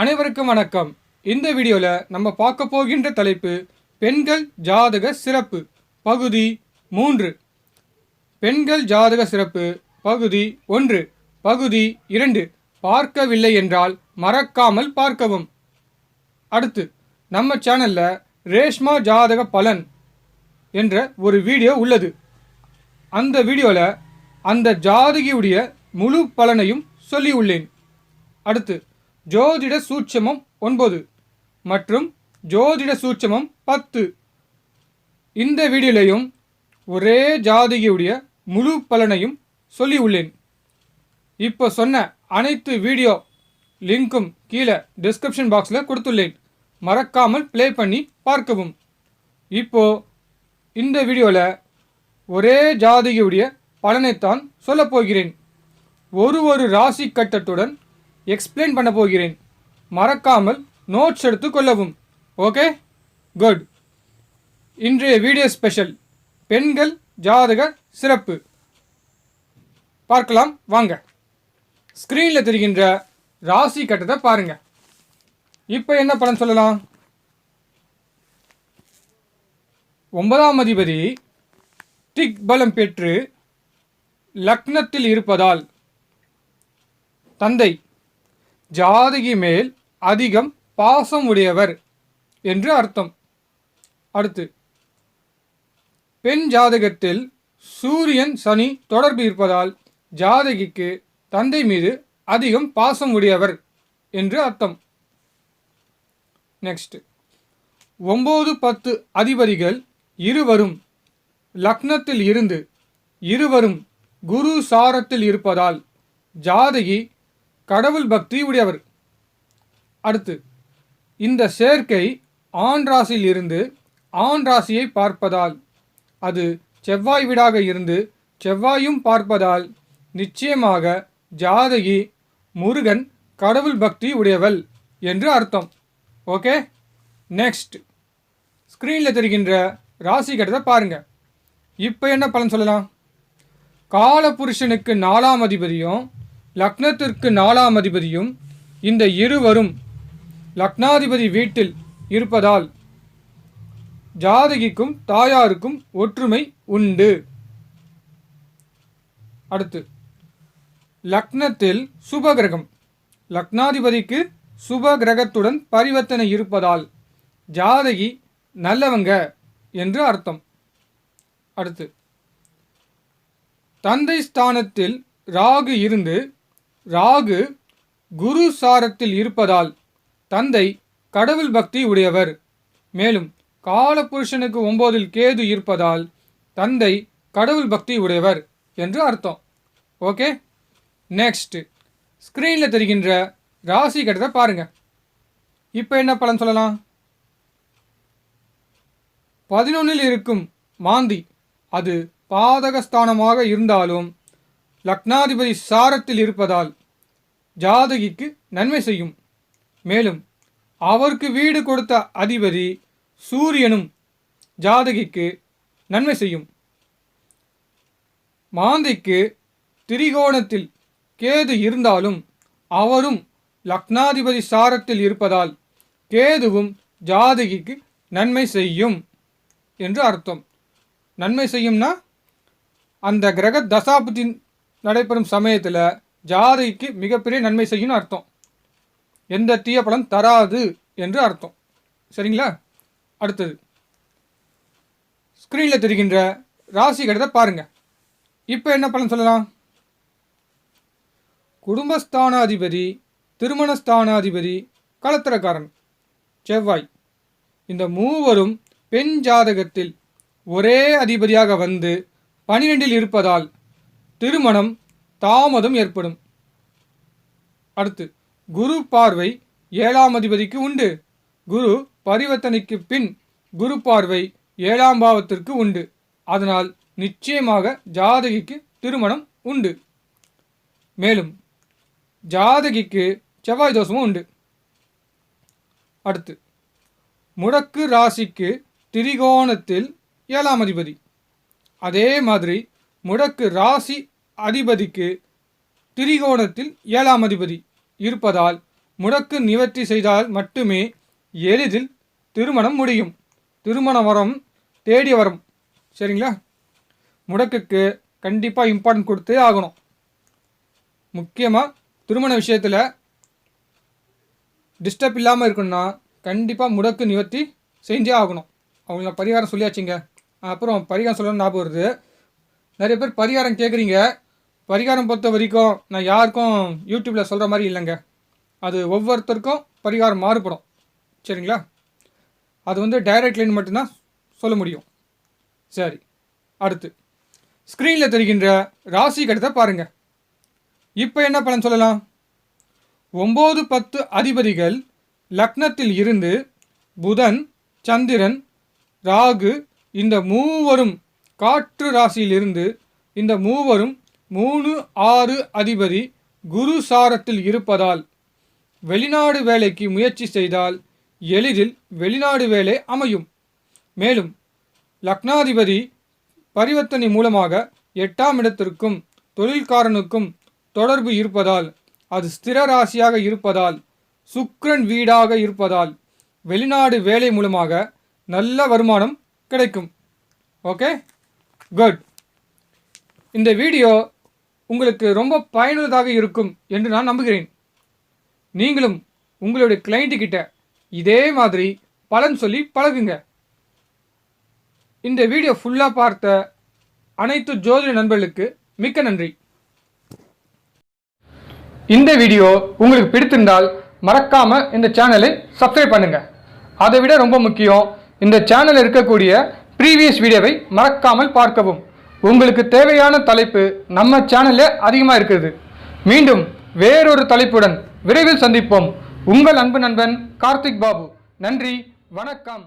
அனைவருக்கும் வணக்கம். இந்த வீடியோவில் நம்ம பார்க்க போகின்ற தலைப்பு பெண்கள் ஜாதக சிறப்பு பகுதி மூன்று. பெண்கள் ஜாதக சிறப்பு பகுதி ஒன்று. பகுதி இரண்டு. பார்க்கவில்லை என்றால் மறக்காமல் பார்க்கவும். அடுத்து நம்ம சேனலில் ரேஷ்மா ஜாதக பலன் என்ற ஒரு வீடியோ உள்ளது. அந்த வீடியோவில் அந்த ஜாதகியுடைய முழு பலனையும் சொல்லியுள்ளேன். அடுத்து ஜோதிட சூட்சமம் ஒன்பது மற்றும் ஜோதிட சூட்சமம் பத்து. இந்த வீடியோலையும் ஒரே ஜாதகியுடைய முழு பலனையும் சொல்லியுள்ளேன் இப்போ சொன்ன அனைத்து வீடியோ லிங்க்கும் கீழே டிஸ்கிரிப்ஷன் பாக்ஸில் கொடுத்துள்ளேன். மறக்காமல் ப்ளே பண்ணி பார்க்கவும். இப்போ இந்த வீடியோவில் ஒரே ஜாதகியுடைய பலனைத்தான் சொல்லப் போகிறேன். ஒரு ஒரு ராசி கட்டத்துடன் எக்ஸ்பிளைன் பண்ண போகிறேன். மறக்காமல் நோட்ஸ் எடுத்து கொள்ளவும். ஓகே குட் இன்றைய வீடியோ ஸ்பெஷல் பெண்கள் ஜாதக சிறப்பு. பார்க்கலாம் வாங்க. ஸ்க்ரீனில் தெரிகின்ற ராசி கட்டத்தை பாருங்கள் இப்போ என்ன பலன் சொல்லலாம்? ஒன்பதாம் அதிபதி திக் பலம் பெற்று லக்னத்தில் இருப்பதால் தந்தை ஜாதகி மேல் அதிகம் பாசம் உடையவர் என்று அர்த்தம். அடுத்து பெண் ஜாதகத்தில் சூரியன் சனி தொடர்பு இருப்பதால் ஜாதகிக்கு தந்தை மீது அதிகம் பாசம் உடையவர் என்று அர்த்தம். நெக்ஸ்ட் ஒம்பது பத்து அதிபதிகள் இருவரும் லக்னத்தில் இருந்து இருவரும் குரு சாரத்தில் இருப்பதால் ஜாதகி கடவுள் பக்தி உடையவர். அடுத்து இந்த சேர்க்கை ஆண் ராசியில் இருந்து ஆண் ராசியை பார்ப்பதால் அது செவ்வாய் வீடாக இருந்து செவ்வாயும் பார்ப்பதால் நிச்சயமாக ஜாதகி முருகன் கடவுள் பக்தி உடையவள் என்று அர்த்தம். ஓகே? நெக்ஸ்ட் ஸ்க்ரீனில் தெரிகின்ற ராசி கட்டத்தை பாருங்கள் இப்போ என்ன பலன் சொல்லலாம்? காலபுருஷனுக்கு நாலாம் அதிபதியும் லக்னத்திற்கு நாலாம் அதிபதியும் இந்த இருவரும் லக்னாதிபதி வீட்டில் இருப்பதால் ஜாதகிக்கும் தாயாருக்கும் ஒற்றுமை உண்டு. அடுத்து லக்னத்தில் சுபகிரகம். லக்னாதிபதிக்கு சுப கிரகத்துடன் பரிவர்த்தனை இருப்பதால் ஜாதகி நல்லவங்க என்று அர்த்தம். அடுத்து தந்தை ஸ்தானத்தில் ராகு இருந்து ராகு குரு சாரத்தில் இருப்பதால் தந்தை கடவுள் பக்தி உடையவர். மேலும் காலபுருஷனுக்கு ஒம்போதில் கேது இருப்பதால் தந்தை கடவுள் பக்தி உடையவர் என்று அர்த்தம். ஓகே? நெக்ஸ்ட். ஸ்க்ரீனில் தெரிகின்ற ராசி கட்டத்தை பாருங்கள் இப்போ என்ன பலன் சொல்லலாம்? பதினொன்னில் இருக்கும் மாந்தி அது பாதகஸ்தானமாக இருந்தாலும் லக்னாதிபதி சாரத்தில் இருப்பதால் ஜாதகிக்கு நன்மை செய்யும். மேலும் அவருக்கு வீடு கொடுத்த அதிபதி சூரியனும் ஜாதகிக்கு நன்மை செய்யும். மாந்திக்கு திரிகோணத்தில் கேது இருந்தாலும் அவரும் லக்னாதிபதி சாரத்தில் இருப்பதால் கேதுவும் ஜாதகிக்கு நன்மை செய்யும் என்று அர்த்தம். நன்மை செய்யும்னா அந்த கிரக தசாபுத்தி நடைபெறும் சமயத்தில் ஜாதிக்கு மிகப்பெரிய நன்மை செய்யும்னு அர்த்தம். எந்த தீய பலன் தராது என்று அர்த்தம். சரிங்களா? அடுத்தது. ஸ்க்ரீனில் தெரிகின்ற ராசி கடிதத்தை பாருங்கள் இப்போ என்ன பலன் சொல்லலாம்? குடும்பஸ்தானாதிபதி திருமணஸ்தானாதிபதி களத்திரக்காரன் செவ்வாய். இந்த மூவரும் பெண் ஜாதகத்தில் ஒரே அதிபதியாக வந்து பனிரெண்டில் இருப்பதால் திருமணம் தாமதம் ஏற்படும். அடுத்து குரு பார்வை ஏழாம் அதிபதிக்கு உண்டு. குரு பரிவர்த்தனைக்கு பின் குரு பார்வை ஏழாம் பாவத்திற்கு உண்டு. அதனால் நிச்சயமாக ஜாதகிக்கு திருமணம் உண்டு. மேலும் ஜாதகிக்கு செவ்வாய் தோஷமும் உண்டு. அடுத்து முடக்கு ராசிக்கு திரிகோணத்தில் ஏழாம் அதிபதி. அதே மாதிரி முடக்கு ராசி அதிபதிக்கு திரிகோணத்தில் ஏழாம் அதிபதி இருப்பதால் முடக்கு நிவர்த்தி செய்தால் மட்டுமே எளிதில் திருமணம் முடியும். திருமண வரம் தேடி வரும். சரிங்களா? முடக்குக்கு கண்டிப்பாக இம்பார்ட்டன்ட் கொடுத்தே ஆகணும். முக்கியமாக திருமண விஷயத்தில் டிஸ்டர்ப் இல்லாமல் இருக்கணும்னா கண்டிப்பாக முடக்கு நிவர்த்தி செஞ்சே ஆகணும். அவங்களுக்கு பரிகாரம் சொல்லியாச்சுங்க. அப்புறம் பரிகாரம் சொல்லணும்னு ஞாபகம் வருது. நிறைய பேர் பரிகாரம் கேட்குறீங்க பரிகாரம் பொறுத்த வரைக்கும் நான் யாருக்கும் யூடியூப்பில் சொல்கிற மாதிரி இல்லைங்க. அது ஒவ்வொருத்தருக்கும் பரிகாரம் மாறுபடும். சரிங்களா? அது வந்து டைரக்ட் லைன் மட்டும்தான் சொல்ல முடியும். சரி. அடுத்து. ஸ்க்ரீனில் தெரிகின்ற ராசி கடத்தை பாருங்கள் இப்போ என்ன பலன் சொல்லலாம்? ஒம்பது பத்து அதிபதிகள் லக்னத்தில் இருந்து புதன் சந்திரன் ராகு இந்த மூவரும் காற்று ராசியிலிருந்து இந்த மூவரும் மூணு ஆறு அதிபதி குரு சாரத்தில் இருப்பதால் வெளிநாடு வேலைக்கு முயற்சி செய்தால் எளிதில் வெளிநாடு வேலை அமையும். மேலும் லக்னாதிபதி பரிவர்த்தனை மூலமாக எட்டாம் இடத்திற்கும் தொழில்காரனுக்கும் தொடர்பு இருப்பதால் அது ஸ்திர ராசியாக இருப்பதால் சுக்ரன் வீடாக இருப்பதால் வெளிநாடு வேலை மூலமாக நல்ல வருமானம் கிடைக்கும். ஓகே? குட். இந்த வீடியோ உங்களுக்கு ரொம்ப பயனுள்ளதாக இருக்கும் என்று நான் நம்புகிறேன். நீங்களும் உங்களுடைய கிளைண்ட்டுக்கிட்ட இதே மாதிரி பலன் சொல்லி பழகுங்க. இந்த வீடியோ ஃபுல்லாக பார்த்த அனைத்து ஜோதிட நண்பர்களுக்கு மிக்க நன்றி. இந்த வீடியோ உங்களுக்கு பிடித்திருந்தால் மறக்காமல் இந்த சேனலை சப்ஸ்கிரைப் பண்ணுங்கள் அதை விட ரொம்ப முக்கியம் இந்த சேனலில் இருக்கக்கூடிய ப்ரீவியஸ் வீடியோவை மறக்காமல் பார்க்கவும். உங்களுக்கு தேவையான தலைப்பு நம்ம சேனல்ல அதிகமாக இருக்குது மீண்டும் வேறொரு தலைப்புடன் விரைவில் சந்திப்போம். உங்கள் அன்பு நண்பன் கார்த்திக் பாபு. நன்றி வணக்கம்.